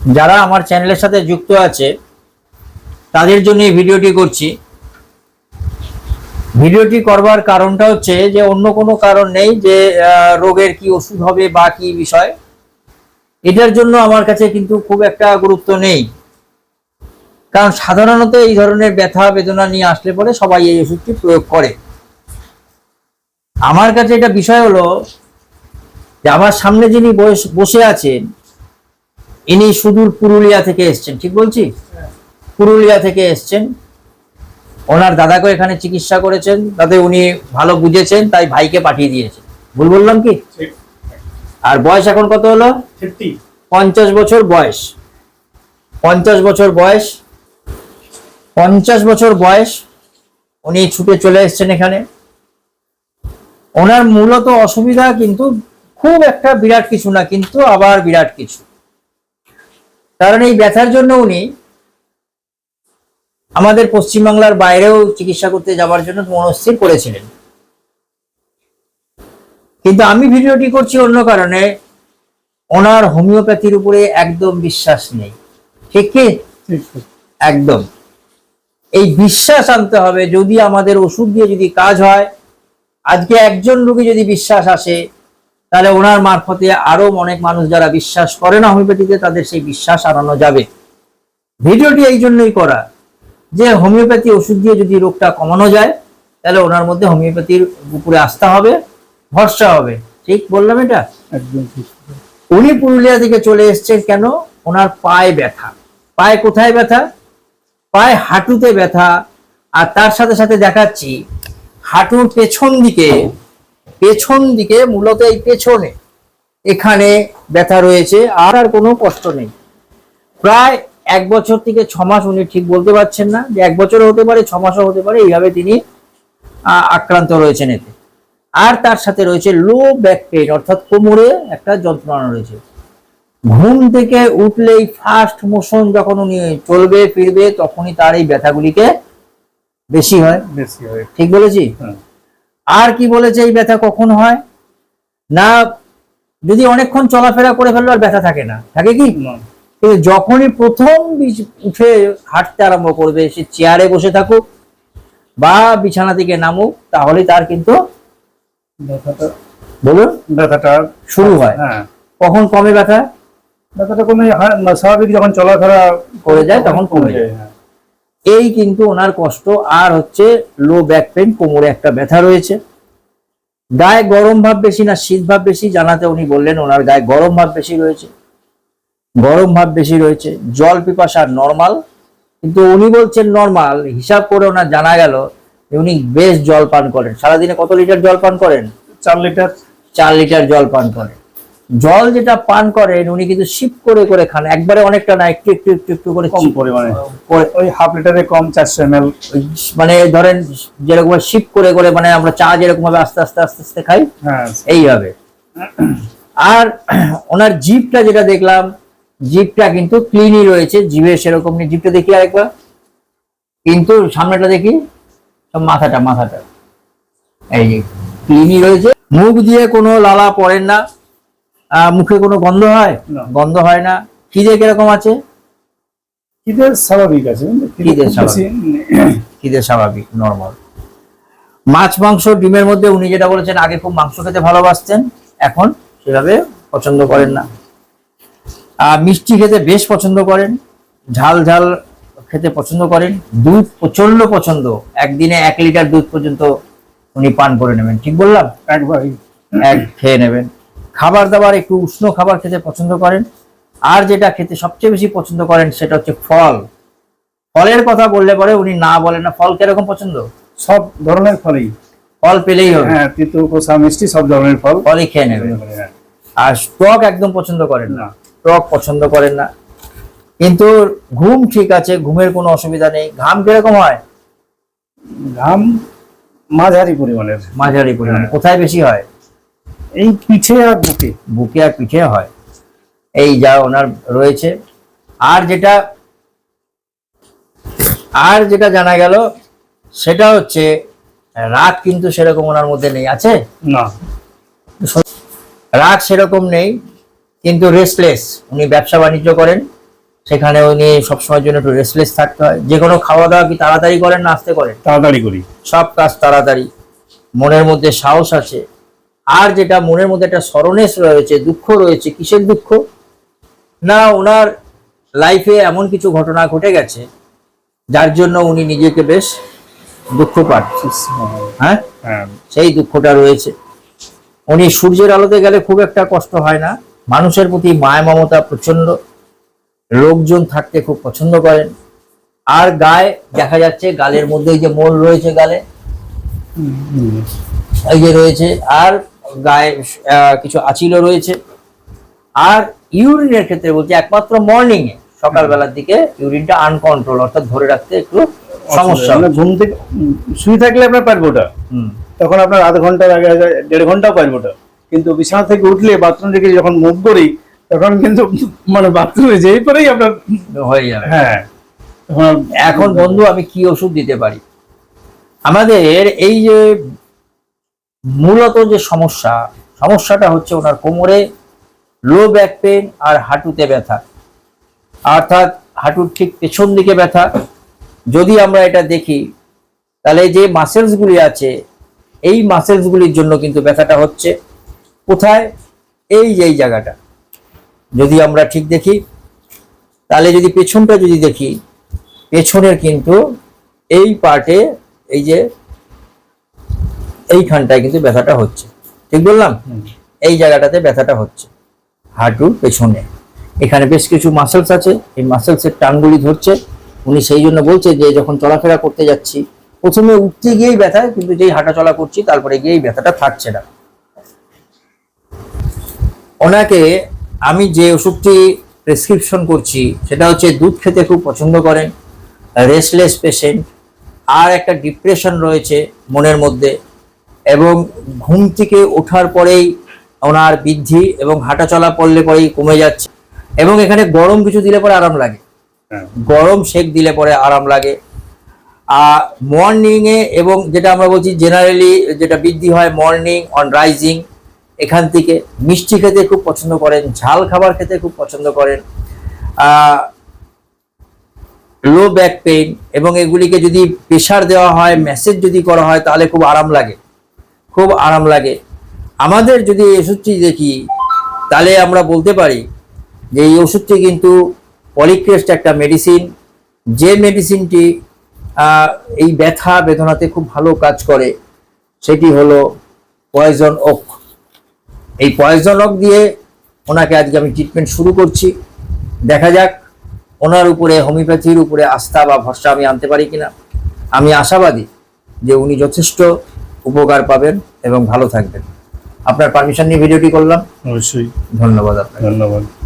যারা আমার চ্যানেলের সাথে যুক্ত আছে, তাদের জন্য এই ভিডিওটি করছি। ভিডিওটি করবার কারণটা হচ্ছে যে, অন্য কোনো কারণ নেই যে রোগের কি ওষুধ হবে বা কি বিষয়। এটার জন্য আমার কাছে কিন্তু খুব একটা গুরুত্ব নেই। কারণ সাধারণত এই ধরনের ব্যথা, বেদনা নিয়ে আসলে পরে সবাই এই ওষুধটি প্রয়োগ করে। আমার কাছে এটা বিষয় হলো যে, আমার সামনে যিনি বসে আছেন ইনি সুদূর পুরুলিয়া থেকে এসছেন ঠিক বলছি? পুরুলিয়া থেকে এসছেন। ওনার দাদাকে এখানে চিকিৎসা করেছেন তাতে উনি ভালো বুঝেছেন তাই ভাইকে পাঠিয়ে দিয়েছেন। ভুল বললাম কি? আর বয়স এখন কত হলো? পঞ্চাশ বছর বয়স। পঞ্চাশ বছর বয়স। পঞ্চাশ বছর বয়স উনি ছুটে চলে এসেছেন এখানে। ওনার মূলত অসুবিধা কিন্তু খুব একটা বিরাট কিছু না কিন্তু আবার বিরাট কিছু। কারণ এই ব্যথার জন্য উনি আমাদের পশ্চিমবাংলার বাইরেও চিকিৎসা করতে যাওয়ার জন্য মনস্থির করেছিলেন। কিন্তু আমি ভিডিওটি করছি অন্য কারণে, ওনার হোমিওপ্যাথির উপরে একদম বিশ্বাস নেই। ঠিক কি? একদম। এই বিশ্বাস আনতে হবে, যদি আমাদের ওষুধ দিয়ে যদি কাজ হয়, আজকে একজন রোগী যদি বিশ্বাস আসে তাহলে ওনার মারফতে আরও অনেক মানুষ যারা বিশ্বাস করে না হোমিওপ্যাথিতে তাদের সেই বিশ্বাস আনানো যাবে। ভিডিওটি এই জন্যই করা যে হোমিওপ্যাথি ওষুধ দিয়ে যদি রোগটা কমানো যায় তাহলে ওনার মধ্যে হোমিওপ্যাথির উপরে আস্থা হবে ভরসা হবে। ঠিক বললাম এটা? একদম ঠিক। উনি পুরুলিয়া থেকে চলে এসেছেন কেন? ওনার পায়ে ব্যথা। পায়ে কোথায় ব্যথা? পায়ে হাঁটুতে ব্যথা। আর তার সাথে সাথে দেখাচ্ছি হাঁটুর পেছন দিকে পেছন দিকে মূলত এই পেছনে। এখানে ব্যথা রয়েছে আর আর কোনো কষ্ট নেই। প্রায় এক বছর থেকে ছ মাস উনি ঠিক বলতে পারছেন না যে এক বছর হতে পারে ছ মাসও হতে পারে এইভাবে তিনি আক্রান্ত রয়েছেন এতে। আর তার সাথে রয়েছে লো ব্যাক পেন অর্থাৎ কোমরে একটা যন্ত্রণা রয়েছে। ঘুম থেকে উঠলেই ফার্স্ট মোশন যখন উনি চলবে ফিরবে তখনই তার এই ব্যথাগুলিকে বেশি হয়। বেশি হয়। ঠিক বলেছি? হ্যাঁ। আর কি বলেছে এই ব্যথা কখন হয়? না যদি অনেকক্ষণ চলাফেরা করে ফেলল আর ব্যথা থাকে না। থাকে কি? কিন্তু যখনই প্রথম উঠে হাঁটতে আরম্ভ করবে সে চেয়ারে বসে থাকুক বা বিছানা থেকে নামুক তাহলে তার কিন্তু বলুন। ব্যথাটা শুরু হয়। হ্যাঁ। কখন কমে ব্যথা? ব্যথাটা কমে হয় স্বাভাবিক যখন চলাফেরা করে যায় তখন কমে যায় হ্যাঁ। এই কিন্তু ওনার কষ্ট আর হচ্ছে লো ব্যাক পেন কোমরে একটা ব্যথা রয়েছে। গায়ে গরম ভাব বেশি না শীত ভাব বেশি জানাতে উনি বললেন ওনার গায়ে গরম ভাব বেশি রয়েছে। গরম ভাব বেশি রয়েছে জল পিপাসা নর্মাল কিন্তু উনি বলছেন নর্মাল হিসাব করে ওনার জানা গেল যে উনি বেশ জল পান করেন। সারাদিনে কত লিটার জল পান করেন? চার লিটার চার লিটার জল পান করেন। জল যেটা পান করেন উনি কিন্তু শিপ করে করে খান। একবারে অনেকটা না একটু একটু একটু একটু করে কম পরিমাণে। ওই হাফ লিটারে কম চারশো এম মানে ধরেন যেরকম শিপ করে করে মানে আমরা চা যেরকম ভাবে আস্তে আস্তে আস্তে আস্তে খাই হ্যাঁ। এইভাবে আর ওনার জিপটা যেটা দেখলাম জিপটা কিন্তু ক্লিনই রয়েছে জিভে সেরকম নেই। জিপটা দেখি আরেকবার। কিন্তু সামনেটা দেখি সব মাথাটা মাথাটা। এই ক্লিনই রয়েছে। মুখ দিয়ে কোনো লালা পড়েন না। মুখে কোনো গন্ধ হয়? গন্ধ হয় না। খিদে কীরকম আছে? খিদে স্বাভাবিক আছে? খিদে বেশি খিদে স্বাভাবিক নর্মাল মাছ মাংস ডিমের মধ্যে উনি যেটা বলেছেন আগে খুব মাংস খেতে ভালোবাসতেন এখন সেভাবে পছন্দ করেন না। আর মিষ্টি খেতে বেশ পছন্দ করেন ঝাল ঝাল খেতে পছন্দ করেন দুধ প্রচণ্ড পছন্দ। একদিনে এক লিটার দুধ পর্যন্ত উনি পান করে নেবেন ঠিক বললাম? একবারই। এক খেয়ে নেবেন। খাবার দাবার একটু উষ্ণ খাবার খেতে পছন্দ করেন। আর যেটা খেতে সবচেয়ে বেশি পছন্দ করেন সেটা হচ্ছে ফল। ফলের কথা বললে পরে উনি না বলেন না ফল কীরকম পছন্দ? সব ধরনের ফলই। ফল পেলেই হবে। হ্যাঁ তিতো কোষা মিষ্টি সব ধরনের ফল। ফলই খেয়ে নেবেন হ্যাঁ। আর টক একদম পছন্দ করেন না। না। টক পছন্দ করেন না। কিন্তু ঘুম ঠিক আছে ঘুমের কোনো অসুবিধা নেই। ঘাম কীরকম হয়? ঘাম মাঝারি পরিমাণের। মাঝারি পরিমাণে। হ্যাঁ। কোথায় বেশি হয়? এই পিঠে আর বুকে। বুকে আর পিঠে হয়। এই যা ওনার রয়েছে। আর যেটা আর যেটা জানা গেল সেটা হচ্ছে রাগ কিন্তু সেরকম ওনার মধ্যে নেই। আছে? না। রাগ সেরকম নেই কিন্তু রেস্টলেস উনি ব্যবসা বাণিজ্য করেন। সেখানে উনি সবসময়ের জন্য একটু রেস্টলেস থাকতে হয়। যে কোনো খাওয়া দাওয়া কি তাড়াতাড়ি করেন না আসতে করেন? তাড়াতাড়ি করি। সব কাজ তাড়াতাড়ি। মনের মধ্যে সাহস আছে। আর যেটা মনের মধ্যে একটা সরনেস রয়েছে দুঃখ রয়েছে কিসের দুঃখ? না ওনার লাইফে এমন কিছু ঘটনা ঘটে গেছে যার জন্য উনি নিজেকে বেশ দুঃখ পান। হ্যাঁ? হ্যাঁ। সেই দুঃখটা রয়েছে। উনি সূর্যের আলোতে গেলে খুব একটা কষ্ট হয় না। মানুষের প্রতি মায় মমতা প্রচণ্ড লোকজন থাকতে খুব পছন্দ করেন। আর গায়ে দেখা যাচ্ছে গালের মধ্যে এই যে মোল রয়েছে গালে। এই যে রয়েছে। আর গায়ে কিছু আচিলও রয়েছে। আর ইউরিনের ক্ষেত্রে বলছি একমাত্র মর্নিং এ সকালবেলার দিকে ইউরিনটা আনকন্ট্রোল অর্থাৎ ধরে রাখতে একটু সমস্যা মানে ঘুম থেকে শুয়ে থাকলে আপনার পারব ওটা। তখন আপনার আধ ঘণ্টার আগে আগে দেড় ঘন্টাও পারব ওটা। কিন্তু বিছানা থেকে উঠলে বাথরুম থেকে যখন মুভ করি তখন কিন্তু মানে বাথরুমে যেই পরেই আপনার হয়ে যাবে। হ্যাঁ। এখন বন্ধু আমি কি ওষুধ দিতে পারি? আমাদের এই যে মূলত যে সমস্যা, সমস্যাটা হচ্ছে ওনার কোমরে লো ব্যাক পেন আর হাঁটুতে ব্যথা। অর্থাৎ হাঁটুর ঠিক পেছন দিকে ব্যথা। যদি আমরা এটা দেখি, তাহলে যে মাসেলসগুলি আছে, এই মাসেলসগুলির জন্য কিন্তু ব্যথাটা হচ্ছে। কোথায়? এই যে এই জায়গাটা। যদি আমরা ঠিক দেখি, তাহলে যদি পেছনটা যদি দেখি, পেছনের কিন্তু এই পার্টে এই যে এইখানটায় কিন্তু ব্যথাটা হচ্ছে। ঠিক বললাম? এই জায়গাটাতে ব্যথাটা হচ্ছে। হাঁটুর পেছনে। এখানে বেশ কিছু মাসেলস আছে। এই মাসেলসের টানগুলি ধরছে। উনি সেই জন্য বলছে যে যখন চলাফেরা করতে যাচ্ছি প্রথমে উঠতে গিয়েই ব্যথা কিন্তু যেই হাঁটা চলা করছি তারপরে গিয়েই ব্যথাটা থাকছে না। ওনাকে আমি যে ওষুধটি প্রেসক্রিপশন করছি সেটা হচ্ছে দুধ খেতে খুব পছন্দ করেন রেস্টলেস পেশেন্ট আর একটা ডিপ্রেশন রয়েছে মনের মধ্যে। এবং ঘুম থেকে ওঠার পরেই ওনার বৃদ্ধি এবং হাঁটা চলা পড়লে পরেই কমে যাচ্ছে। এবং এখানে গরম কিছু দিলে পরে আরাম লাগে। হ্যাঁ। গরম শেক দিলে পরে আরাম লাগে। আর মর্নিং এ এবং যেটা আমরা বলছি জেনারেলি যেটা বৃদ্ধি হয় মর্নিং অন রাইজিং এখান থেকে মিষ্টি খেতে খুব পছন্দ করেন ঝাল খাবার খেতে খুব পছন্দ করেন। লো ব্যাক পেইন এবং এগুলিকে যদি প্রেশার দেওয়া হয় মেসেজ যদি করা হয় তাহলে খুব আরাম লাগে। খুব আরাম লাগে। আমাদের যদি এই ওষুধটি দেখি, তাহলে আমরা বলতে পারি যে এই ওষুধটি কিন্তু পলিক্রেস্ট একটা মেডিসিন যে মেডিসিনটি এই ব্যথা বেদনাতে খুব ভালো কাজ করে, সেটি হলো পয়জন ওক এই পয়জন ওক দিয়ে ওনাকে আজকে আমি ট্রিটমেন্ট শুরু করছি। দেখা যাক ওনার উপরে, হোমিওপ্যাথির উপরে আস্থা বা ভরসা আমি আনতে পারি কিনা। আমি আশাবাদী যে উনি যথেষ্ট উপকার পাবেন এবং ভালো থাকবেন। আপনার পারমিশন নিয়ে ভিডিওটি করলাম। অবশ্যই। ধন্যবাদ আপনাকে। ধন্যবাদ।